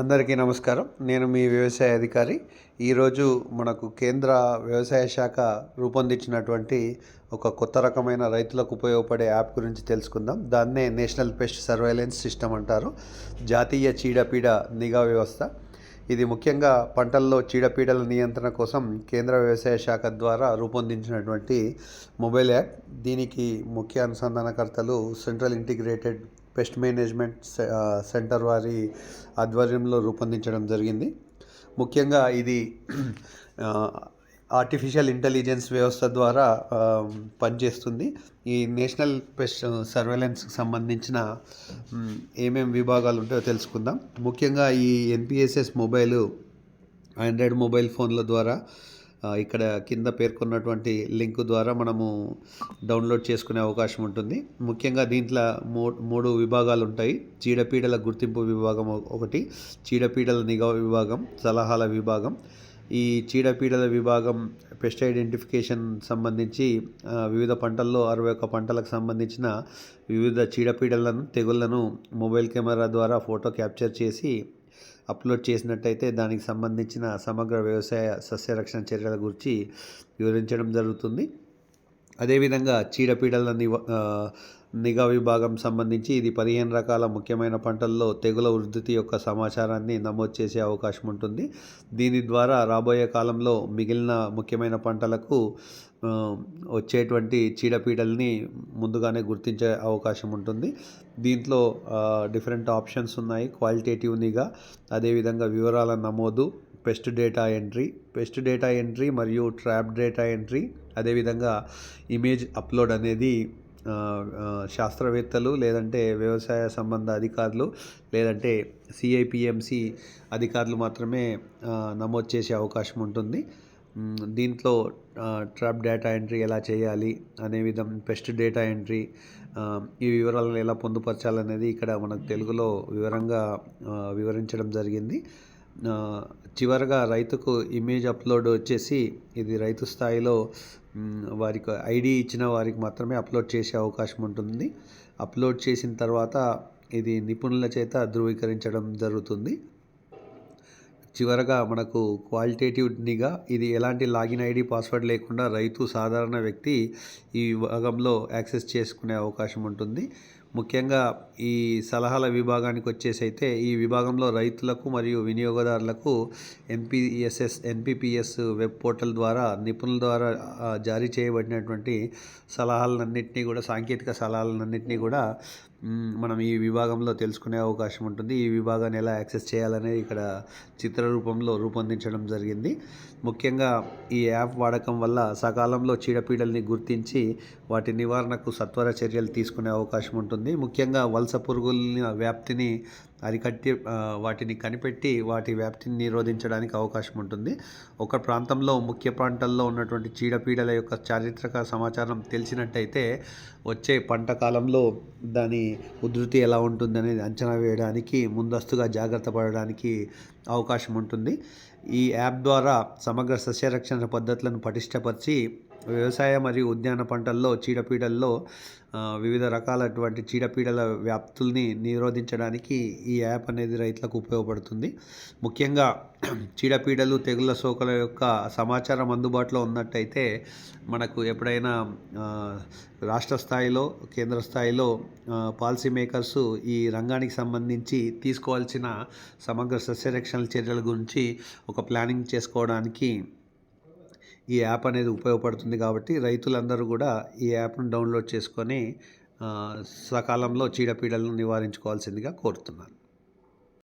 అందరికీ నమస్కారం. నేను మీ వ్యవసాయ అధికారి. ఈరోజు మనకు కేంద్ర వ్యవసాయ శాఖ రూపొందించినటువంటి ఒక కొత్త రకమైన రైతులకు ఉపయోగపడే యాప్ గురించి తెలుసుకుందాం. దాన్నే నేషనల్ పెస్ట్ సర్వైలెన్స్ సిస్టమ్ అంటారు. జాతీయ చీడపీడ నిఘా వ్యవస్థ. ఇది ముఖ్యంగా పంటల్లో చీడపీడల నియంత్రణ కోసం కేంద్ర వ్యవసాయ శాఖ ద్వారా రూపొందించినటువంటి మొబైల్ యాప్. దీనికి ముఖ్య అనుసంధానకర్తలు సెంట్రల్ ఇంటిగ్రేటెడ్ పెస్ట్ మేనేజ్మెంట్ సె- సెంటర్ వారి ఆధ్వర్యంలో రూపొందించడం జరిగింది. ముఖ్యంగా ఇది ఆర్టిఫిషియల్ ఇంటెలిజెన్స్ వ్యవస్థ ద్వారా పనిచేస్తుంది. ఈ నేషనల్ పెస్ట్ సర్వేలెన్స్కి సంబంధించిన ఏమేం విభాగాలు ఉంటాయో తెలుసుకుందాం. ముఖ్యంగా ఈ ఎన్పిఎస్ఎస్ మొబైల్ ఆండ్రాయిడ్ మొబైల్ ఫోన్ల ద్వారా ఇక్కడ కింద పేర్కొన్నటువంటి లింక్ ద్వారా మనము డౌన్లోడ్ చేసుకునే అవకాశం ఉంటుంది. ముఖ్యంగా దీంట్లో మూ మూడు విభాగాలు ఉంటాయి. చీడపీడల గుర్తింపు విభాగం ఒకటి చీడపీడల నిఘా విభాగం సలహాల విభాగం. ఈ చీడపీడల విభాగం పెస్ట్ ఐడెంటిఫికేషన్ సంబంధించి వివిధ పంటల్లో అరవై ఒక్క పంటలకు సంబంధించిన వివిధ చీడపీడలను తెగుళ్ళను మొబైల్ కెమెరా ద్వారా ఫోటో క్యాప్చర్ చేసి అప్లోడ్ చేసినట్టయితే దానికి సంబంధించిన సమగ్ర వ్యవసాయ సస్యరక్షణ చర్యల గురించి వివరించడం జరుగుతుంది. అదేవిధంగా చీడపీడల నివ నిఘా విభాగం సంబంధించి ఇది పదిహేను రకాల ముఖ్యమైన పంటల్లో తెగుల ఉధృతి యొక్క సమాచారాన్ని నమోదు చేసే అవకాశం ఉంటుంది. దీని ద్వారా రాబోయే కాలంలో మిగిలిన ముఖ్యమైన పంటలకు వచ్చేటువంటి చీడపీడల్ని ముందుగానే గుర్తించే అవకాశం ఉంటుంది. దీంట్లో డిఫరెంట్ ఆప్షన్స్ ఉన్నాయి. క్వాలిటేటివ్ నిఘా అదేవిధంగా వివరాల నమోదు pest data entry pest data entry మరియు ట్రాప్ డేటా ఎంట్రీ అదేవిధంగా ఇమేజ్ అప్లోడ్ అనేది శాస్త్రవేత్తలు లేదంటే వ్యవసాయ సంబంధ అధికారులు లేదంటే సిఐపిఎంసి అధికారులు మాత్రమే నమోదు చేసే అవకాశం ఉంటుంది. దీంట్లో ట్రాప్ డేటా ఎంట్రీ ఎలా చేయాలి అనే విధం పెస్ట్ డేటా ఎంట్రీ ఈ వివరాలను ఎలా పొందుపరచాలనేది ఇక్కడ మనకు తెలుగులో వివరంగా వివరించడం జరిగింది. చివరగా రైతుకు ఇమేజ్ అప్లోడ్ వచ్చేసి ఇది రైతు స్థాయిలో వారికి ఐడి ఇచ్చిన వారికి మాత్రమే అప్లోడ్ చేసే అవకాశం ఉంటుంది. అప్లోడ్ చేసిన తర్వాత ఇది నిపుణుల చేత ధృవీకరించడం జరుగుతుంది. చివరగా మనకు క్వాలిటేటివ్ నిఘా ఇది ఎలాంటి లాగిన్ ఐడి పాస్వర్డ్ లేకుండా రైతు సాధారణ వ్యక్తి ఈ విభాగంలో యాక్సెస్ చేసుకునే అవకాశం ఉంటుంది. ముఖ్యంగా ఈ సలహాల విభాగానికి వచ్చేసి అయితే ఈ విభాగంలో రైతులకు మరియు వినియోగదారులకు ఎన్పిఎస్ఎస్ ఎన్పిపిఎస్ వెబ్ పోర్టల్ ద్వారా నిపుణుల ద్వారా జారీ చేయబడినటువంటి సలహాలన్నింటినీ కూడా సాంకేతిక సలహాలన్నింటినీ కూడా మనం ఈ విభాగంలో తెలుసుకునే అవకాశం ఉంటుంది. ఈ విభాగాన్ని ఎలా యాక్సెస్ చేయాలనేది ఇక్కడ చిత్ర రూపంలో రూపొందించడం జరిగింది. ముఖ్యంగా ఈ యాప్ వాడకం వల్ల సకాలంలో చీడపీడల్ని గుర్తించి వాటి నివారణకు సత్వర చర్యలు తీసుకునే అవకాశం ఉంటుంది. ముఖ్యంగా వలస పురుగుల వ్యాప్తిని అరికట్టి వాటిని కనిపెట్టి వాటి వ్యాప్తిని నిరోధించడానికి అవకాశం ఉంటుంది. ఒక ప్రాంతంలో ముఖ్య ప్రాంతాల్లో ఉన్నటువంటి చీడపీడల యొక్క చారిత్రక సమాచారం తెలిసినట్టయితే వచ్చే పంట కాలంలో దాని ఉధృతి ఎలా ఉంటుందనేది అంచనా వేయడానికి ముందస్తుగా జాగ్రత్త పడడానికి అవకాశం ఉంటుంది. ఈ యాప్ ద్వారా సమగ్ర సస్యరక్షణ పద్ధతులను పటిష్టపరిచి వ్యవసాయ మరియు ఉద్యాన పంటల్లో చీడపీడల్లో వివిధ రకాలటువంటి చీడపీడల వ్యాప్తుల్ని నిరోధించడానికి ఈ యాప్ అనేది రైతులకు ఉపయోగపడుతుంది. ముఖ్యంగా చీడపీడలు తెగుళ్ళ సోకల యొక్క సమాచారం అందుబాటులో ఉన్నట్టయితే మనకు ఎప్పుడైనా రాష్ట్ర స్థాయిలో కేంద్ర స్థాయిలో పాలసీ మేకర్స్ ఈ రంగానికి సంబంధించి తీసుకోవాల్సిన సమగ్ర సస్యరక్షణ చర్యల గురించి ఒక ప్లానింగ్ చేసుకోవడానికి ఈ యాప్ అనేది ఉపయోగపడుతుంది కాబట్టి రైతులందరూ కూడా ఈ యాప్ను డౌన్లోడ్ చేసుకొని సకాలంలో చీడపీడలను నివారించుకోవాల్సిందిగా కోరుతున్నాను.